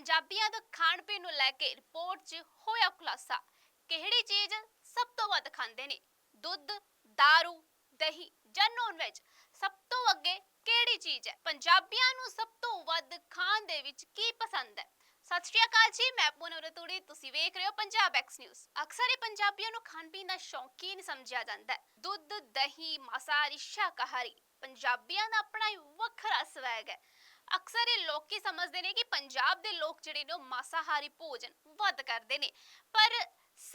ਪੰਜਾਬੀਆਂ ਦਾ ਖਾਣ ਪੀਣ ਨੂੰ ਲੈ ਕੇ ਰਿਪੋਰਟ 'ਚ ਹੋਇਆ ਖੁਲਾਸਾ। ਕਿਹੜੀ ਚੀਜ਼ ਸਭ ਤੋਂ ਵੱਧ ਖਾਂਦੇ ਨੇ? ਦੁੱਧ दारू ਦਹੀਂ ਜਾਂ ਨੌਨ ਵੈਜ ਸਭ ਤੋਂ ਅੱਗੇ ਕਿਹੜੀ ਚੀਜ਼ ਹੈ? ਪੰਜਾਬੀਆਂ ਨੂੰ ਸਭ ਤੋਂ ਵੱਧ ਖਾਣ ਦੇ ਵਿੱਚ ਕੀ ਪਸੰਦ ਹੈ? ਸਤਿ ਸ਼੍ਰੀ ਅਕਾਲ ਜੀ, ਮੈਂ ਪੂਨਮ ਰਤੂੜੀ, ਤੁਸੀਂ ਵੇਖ ਰਹੇ ਹੋ ਪੰਜਾਬ ਐਕਸ ਨਿਊਜ਼ ਅਕਸਰ ਹੀ ਪੰਜਾਬੀਆਂ ਨੂੰ ਖਾਣ ਪੀਣ ਦਾ ਸ਼ੌਕੀਨ ਸਮਝਿਆ ਜਾਂਦਾ ਹੈ। ਦੁੱਧ, ਦਹੀਂ, ਮਾਸਾਹਾਰੀ, ਸ਼ਾਕਾਹਾਰੀ। ਪੰਜਾਬੀਆਂ ਦਾ ਆਪਣਾ ਹੀ ਵੱਖਰਾ ਸਵੈਗ ਹੈ। ਅਕਸਰ ਇਹ ਲੋਕੀ ਸਮਝਦੇ ਨੇ ਕਿ ਪੰਜਾਬ ਦੇ ਲੋਕ ਜਿਹੜੇ ਨੇ ਉਹ ਮਾਸਾਹਾਰੀ ਭੋਜਨ ਵੱਧ ਕਰਦੇ ਨੇ। ਪਰ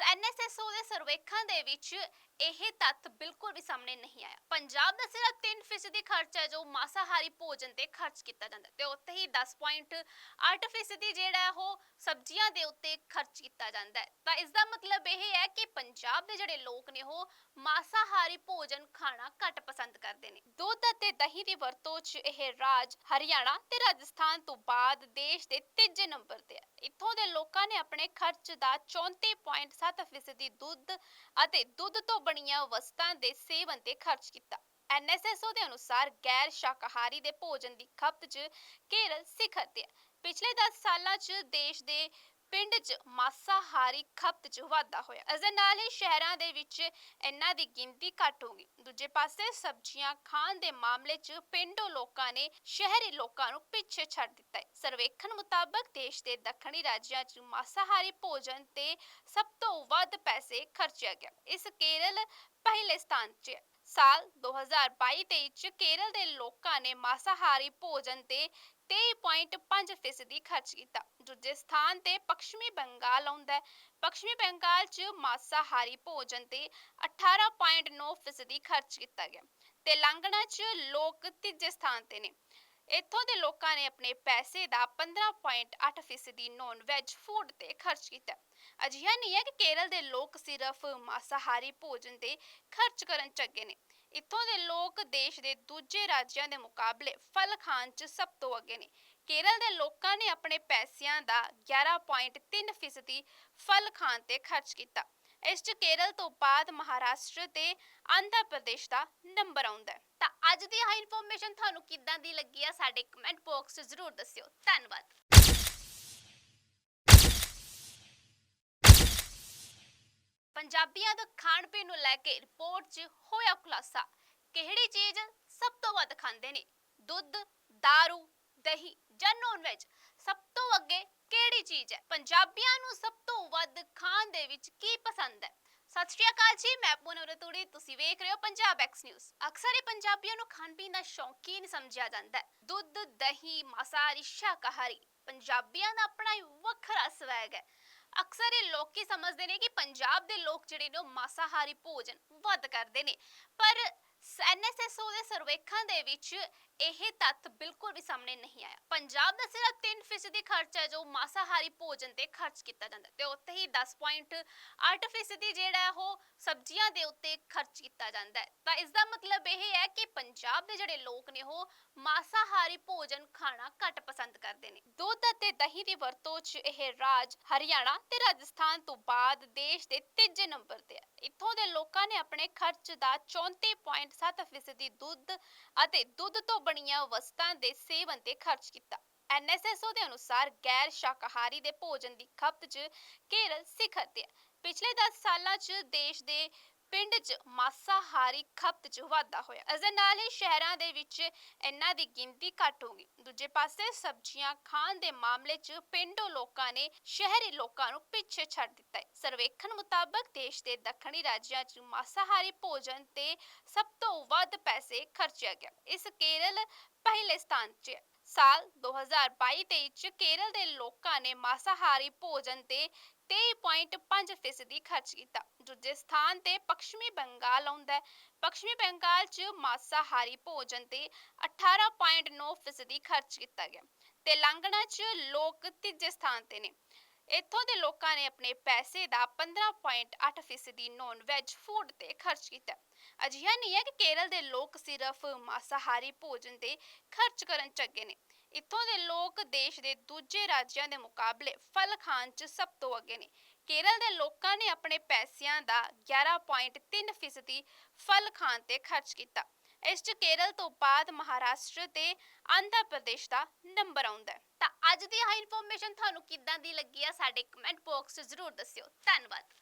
ਐਨਐਸਐਸਓ ਦੇ ਸਰਵੇਖਣ ਦੇ ਵਿੱਚ ਇਹ ਤੱਥ ਬਿਲਕੁਲ ਵੀ ਸਾਹਮਣੇ ਨਹੀਂ ਆਇਆ। ਪੰਜਾਬ ਦਾ ਸਿਰਫ 3% ਖਰਚ ਹੈ, ਜੋ ਮਾਸਾਹਾਰੀ ਭੋਜਨ ਤੇ ਖਰਚ ਕੀਤਾ ਜਾਂਦਾ। ਤੇ ਉੱਥੇ ਹੀ 10.8% ਜਿਹੜਾ ਉਹ ਸਬਜ਼ੀਆਂ ਦੇ ਉੱਤੇ ਖਰਚ ਕੀਤਾ ਜਾਂਦਾ ਹੈ। ਤਾਂ ਇਸ ਦਾ ਮਤਲਬ ਇਹ ਹੈ ਕਿ ਪੰਜਾਬ ਦੇ ਜਿਹੜੇ ਲੋਕ ਨੇ, ਉਹ ਮਾਸਾਹਾਰੀ ਭੋਜਨ ਖਾਣਾ ਘੱਟ ਪਸੰਦ ਕਰਦੇ ਨੇ। ਦੁੱਧ ਅਤੇ ਦਹੀਂ ਦੀ ਵਰਤੋਂ 'ਚ ਇਹ ਰਾਜ ਹਰਿਆਣਾ ਤੇ ਰਾਜਸਥਾਨ ਤੋਂ ਬਾਅਦ ਦੇਸ਼ ਦੇ ਤੀਜੇ ਨੰਬਰ ਤੇ ਹੈ। ਇੱਥੋਂ ਦੇ ਲੋਕਾਂ ਨੇ ਆਪਣੇ ਖਰਚ ਦਾ 34.7% ਦੁੱਧ ਅਤੇ ਦੁੱਧ ਤੋਂ ਬਣੀਆਂ ਵਸਤਾਂ ਦੇ ਸੇਵਨ ਤੇ ਖਰਚ ਕੀਤਾ। ਐਨਐਸਐਸਓ ਦੇ ਅਨੁਸਾਰ ਗੈਰ ਸ਼ਾਕਾਹਾਰੀ ਦੇ ਭੋਜਨ ਦੀ ਖਪਤ 'ਚ ਕੇਰਲ ਸਿਖਰ ਤੇ ਹੈ। ਪਿਛਲੇ 10 ਸਾਲਾਂ 'ਚ ਦੇਸ਼ ਦੇ ਪਿੰਡ 'ਚ ਮਾਸਾਹਾਰੀ ਖਪਤ 'ਚ ਵਾਧਾ ਹੋਇਆ। ਇਸ ਦੇ ਨਾਲ ਹੀ ਸ਼ਹਿਰਾਂ ਦੇ ਵਿੱਚ ਇਹਨਾਂ ਦੀ ਗਿਣਤੀ ਘੱਟ ਹੋ ਗਈ। ਦੂਜੇ ਪਾਸੇ ਸਬਜ਼ੀਆਂ ਖਾਣ ਦੇ ਮਾਮਲੇ 'ਚ ਪਿੰਡੋਂ ਲੋਕਾਂ ਨੇ ਸ਼ਹਿਰੀ ਲੋਕਾਂ ਨੂੰ ਪਿੱਛੇ ਛੱਡ ਦਿੱਤਾ ਹੈ। ਸਰਵੇਖਣ ਮੁਤਾਬਕ ਦੇਸ਼ ਦੇ ਦੱਖਣੀ ਰਾਜਾਂ 'ਚ ਮਾਸਾਹਾਰੀ ਭੋਜਨ ਤੇ ਸਭ ਤੋਂ ਵੱਧ ਪੈਸੇ ਖਰਚਿਆ ਗਿਆ। ਇਸ ਕੇਰਲ ਪਹਿਲੇ ਸਥਾਨ 'ਚ ਹੈ। ਸਾਲ 2022-23 ਚ ਕੇਰਲ ਦੇ ਲੋਕਾਂ ਨੇ ਮਾਸਾਹਾਰੀ ਭੋਜਨ ਤੇ 23.5% ਖਰਚ ਕੀਤਾ। ਦੂਜੇ ਸਥਾਨ ਤੇ ਪੱਛਮੀ ਬੰਗਾਲ ਆਉਂਦਾ ਹੈ। ਪੱਛਮੀ ਬੰਗਾਲ 'ਚ ਮਾਸਾਹਾਰੀ ਭੋਜਨ ਤੇ 18.9% ਖਰਚ ਕੀਤਾ ਗਿਆ। ਤੇਲੰਗਾਨਾ 'ਚ ਲੋਕ ਤੀਜੇ ਸਥਾਨ ਤੇ ਨੇ। ਇੱਥੋਂ ਦੇ ਲੋਕਾਂ ਨੇ ਆਪਣੇ ਪੈਸੇ ਦਾ 15.8 ਫੀਸਦੀ ਨੌਨ ਵੈਜ ਫੂਡ ਤੇ ਖਰਚ ਕੀਤਾ। ਅਜਿਹਾ ਨਹੀਂ ਹੈ ਕਿ ਕੇਰਲ ਦੇ ਲੋਕ ਸਿਰਫ ਮਾਸਾਹਾਰੀ ਭੋਜਨ ਤੇ ਖਰਚ ਕਰਨ ਚੱਗੇ ਨੇ। ਇੱਥੋਂ ਦੇ ਲੋਕ ਦੇਸ਼ ਦੇ ਦੂਜੇ ਰਾਜਾਂ ਦੇ ਮੁਕਾਬਲੇ ਫਲ ਖਾਣ 'ਚ ਸਭ ਤੋਂ ਅੱਗੇ ਨੇ। ਕੇਰਲ ਦੇ ਲੋਕਾਂ ਨੇ ਆਪਣੇ ਪੈਸਿਆਂ ਦਾ 11.3% ਫਲ ਖਾਣ ਤੇ ਖਰਚ ਕੀਤਾ। ਇਸ 'ਚ ਕੇਰਲ ਤੋਂ ਬਾਅਦ ਮਹਾਰਾਸ਼ਟਰ ਤੇ ਆਂਧਰਾ ਪ੍ਰਦੇਸ਼ ਦਾ ਨੰਬਰ ਆਉਂਦਾ ਹੈ। ਤਾਂ ਅੱਜ ਦੀ ਇਹ ਇਨਫੋਰਮੇਸ਼ਨ ਤੁਹਾਨੂੰ ਕਿੱਦਾਂ ਦੀ ਲੱਗੀ ਆ ਸਾਡੇ ਕਮੈਂਟ ਬਾਕਸ 'ਚ ਜ਼ਰੂਰ ਦੱਸਿਓ। ਧੰਨਵਾਦ। ਪੰਜਾਬੀਆਂ ਦਾ ਖਾਣ ਪੀਣ ਨੂੰ ਲੈ ਕੇ ਰਿਪੋਰਟ 'ਚ ਹੋਇਆ ਖੁਲਾਸਾ। ਕਿਹੜੀ ਚੀਜ਼ ਸਭ ਤੋਂ ਵੱਧ ਖਾਂਦੇ ਨੇ? ਦੁੱਧ दारू ਦਹੀਂ ਜਾਂ ਨੌਨ ਵੈਜ ਸਭ ਤੋਂ ਅੱਗੇ ਕਿਹੜੀ ਚੀਜ਼ ਹੈ? ਪੰਜਾਬੀਆਂ ਨੂੰ ਸਭ ਤੋਂ ਵੱਧ ਖਾਣ ਦੇ ਵਿੱਚ ਕੀ ਪਸੰਦ ਹੈ? ਸਤਿ ਸ਼੍ਰੀ ਅਕਾਲ ਜੀ, ਮੈਂ ਪੂਨਮ ਰਤੂੜੀ, ਤੁਸੀਂ ਵੇਖ ਰਹੇ ਹੋ ਪੰਜਾਬ ਐਕਸ ਨਿਊਜ਼ ਅਕਸਰ ਹੀ ਪੰਜਾਬੀਆਂ ਨੂੰ ਖਾਣ ਪੀਣ ਦਾ ਸ਼ੌਕੀਨ ਸਮਝਿਆ ਜਾਂਦਾ ਹੈ। ਦੁੱਧ, ਦਹੀਂ, ਮਾਸਾਹਾਰੀ, ਸ਼ਾਕਾਹਾਰੀ। ਪੰਜਾਬੀਆਂ ਦਾ ਆਪਣਾ ਹੀ ਵੱਖਰਾ ਸਵੈਗ ਹੈ। ਅਕਸਰ ਇਹ ਲੋਕੀ ਸਮਝਦੇ ਨੇ ਕਿ ਪੰਜਾਬ ਦੇ ਲੋਕ ਜਿਹੜੇ ਨੇ ਉਹ ਮਾਸਾਹਾਰੀ ਭੋਜਨ ਵੱਧ ਕਰਦੇ ਨੇ। ਪਰ ਐਨਐਸਐਸਓ ਦੇ ਸਰਵੇਖਣ ਦੇ ਵਿੱਚ ਇਹ ਤੱਥ ਬਿਲਕੁਲ ਵੀ ਸਾਹਮਣੇ ਨਹੀਂ ਆਇਆ। ਪੰਜਾਬ ਦਾ ਸਿਰਫ 3% ਖਰਚ ਹੈ ਜੋ ਮਾਸਾਹਾਰੀ ਭੋਜਨ ਤੇ ਖਰਚ ਕੀਤਾ ਜਾਂਦਾ ਹੈ ਤੇ ਉੱਥੇ ਹੀ 10.8% ਜਿਹੜਾ ਉਹ ਸਬਜ਼ੀਆਂ ਦੇ ਉੱਤੇ ਖਰਚ ਕੀਤਾ ਜਾਂਦਾ ਹੈ। ਤਾਂ ਇਸ ਦਾ ਮਤਲਬ ਇਹ ਹੈ ਕਿ ਪੰਜਾਬ ਦੇ ਜਿਹੜੇ ਲੋਕ ਨੇ ਉਹ ਮਾਸਾਹਾਰੀ ਭੋਜਨ ਖਾਣਾ ਘੱਟ ਪਸੰਦ ਕਰਦੇ ਨੇ। ਦੁੱਧ ਅਤੇ ਦਹੀਂ ਦੀ ਵਰਤੋਂ 'ਚ ਇਹ ਰਾਜ ਹਰਿਆਣਾ ਤੇ ਰਾਜਸਥਾਨ ਤੋਂ ਬਾਅਦ ਦੇਸ਼ ਦੇ ਤੀਜੇ ਨੰਬਰ ਤੇ ਹੈ। ਇੱਥੋਂ ਦੇ ਲੋਕਾਂ ਨੇ ਆਪਣੇ ਖਰਚ ਦਾ 34.7% ਦੁੱਧ ਅਤੇ ਦੁੱਧ ਤੋਂ ਬਣੀਆਂ ਵਸਤਾਂ ਦੇ ਸੇਵਨ ਤੇ ਖਰਚ ਕੀਤਾ। ਐਨਐਸਐਸਓ ਦੇ ਅਨੁਸਾਰ ਗੈਰ ਸ਼ਾਕਾਹਾਰੀ ਦੇ ਭੋਜਨ ਦੀ ਖਪਤ 'ਚ ਕੇਰਲ ਸਿਖਰ ਤੇ ਹੈ। ਪਿਛਲੇ 10 ਸਾਲਾਂ 'ਚ ਦੇਸ਼ ਦੇ ਪਿੰਡ 'ਚ ਮਾਸਾਹਾਰੀ ਖਪਤ 'ਚ ਵਾਧਾ ਹੋਇਆ। ਇਸ ਦੇ ਨਾਲ ਹੀ ਸ਼ਹਿਰਾਂ ਦੇ ਵਿੱਚ ਇਹਨਾਂ ਦੀ ਗਿਣਤੀ ਘੱਟ ਹੋ ਗਈ। ਦੂਜੇ ਪਾਸੇ ਸਬਜ਼ੀਆਂ ਖਾਣ ਦੇ ਮਾਮਲੇ 'ਚ ਪਿੰਡੋਂ ਲੋਕਾਂ ਨੇ ਸ਼ਹਿਰੀ ਲੋਕਾਂ ਨੂੰ ਪਿੱਛੇ ਛੱਡ ਦਿੱਤਾ ਹੈ। ਸਰਵੇਖਣ ਮੁਤਾਬਕ ਦੇਸ਼ ਦੇ ਦੱਖਣੀ ਰਾਜਾਂ 'ਚ ਮਾਸਾਹਾਰੀ ਭੋਜਨ ਤੇ ਸਭ ਤੋਂ ਵੱਧ ਪੈਸੇ ਖਰਚਿਆ ਗਿਆ। ਇਸ ਕੇਰਲ ਪਹਿਲੇ ਸਥਾਨ 'ਚ ਹੈ। ਸਾਲ 2022-23 ਚ ਕੇਰਲ ਦੇ ਲੋਕਾਂ ਨੇ ਮਾਸਾਹਾਰੀ ਭੋਜਨ ਤੇ 23.5% ਖਰਚ ਕੀਤਾ। ਦੂਜੇ ਸਥਾਨ ਤੇ ਪੱਛਮੀ ਬੰਗਾਲ ਆਉਂਦਾ ਹੈ। ਪੱਛਮੀ ਬੰਗਾਲ 'ਚ ਮਾਸਾਹਾਰੀ ਭੋਜਨ ਤੇ 18.9% ਖਰਚ ਕੀਤਾ ਗਿਆ। ਤੇਲੰਗਾਨਾ 'ਚ ਲੋਕ ਤੀਜੇ ਸਥਾਨ ਤੇ ਨੇ। ਇੱਥੋਂ ਦੇ ਲੋਕਾਂ ਨੇ ਆਪਣੇ ਪੈਸੇ ਦਾ 15.8 ਫੀਸਦੀ ਨੌਨ ਵੈਜ ਫੂਡ ਤੇ ਖਰਚ ਕੀਤਾ। ਅਜਿਹਾ ਨਹੀਂ ਹੈ ਕਿ ਕੇਰਲ ਦੇ ਲੋਕ ਸਿਰਫ ਮਾਸਾਹਾਰੀ ਭੋਜਨ ਤੇ ਖਰਚ ਕਰਨ ਚੱਗੇ ਨੇ। ਇੱਥੋਂ ਦੇ ਲੋਕ ਦੇਸ਼ ਦੇ ਦੂਜੇ ਰਾਜਾਂ ਦੇ ਮੁਕਾਬਲੇ ਫਲ ਖਾਣ 'ਚ ਸਭ ਤੋਂ ਅੱਗੇ ਨੇ। ਕੇਰਲ ਦੇ ਲੋਕਾਂ ਨੇ ਆਪਣੇ ਪੈਸਿਆਂ ਦਾ 11.3% ਫਲ ਖਾਣ ਤੇ ਖਰਚ ਕੀਤਾ। ਇਸ 'ਚ ਕੇਰਲ ਤੋਂ ਬਾਅਦ ਮਹਾਰਾਸ਼ਟਰ ਤੇ ਆਂਧਰਾ ਪ੍ਰਦੇਸ਼ ਦਾ ਨੰਬਰ ਆਉਂਦਾ ਹੈ। ਤਾਂ ਅੱਜ ਦੀ ਆਹ ਇਨਫੋਰਮੇਸ਼ਨ ਤੁਹਾਨੂੰ ਕਿੱਦਾਂ ਦੀ ਲੱਗੀ ਆ, ਸਾਡੇ ਕਮੈਂਟ ਬਾਕਸ 'ਚ ਜ਼ਰੂਰ ਦੱਸਿਓ। ਧੰਨਵਾਦ।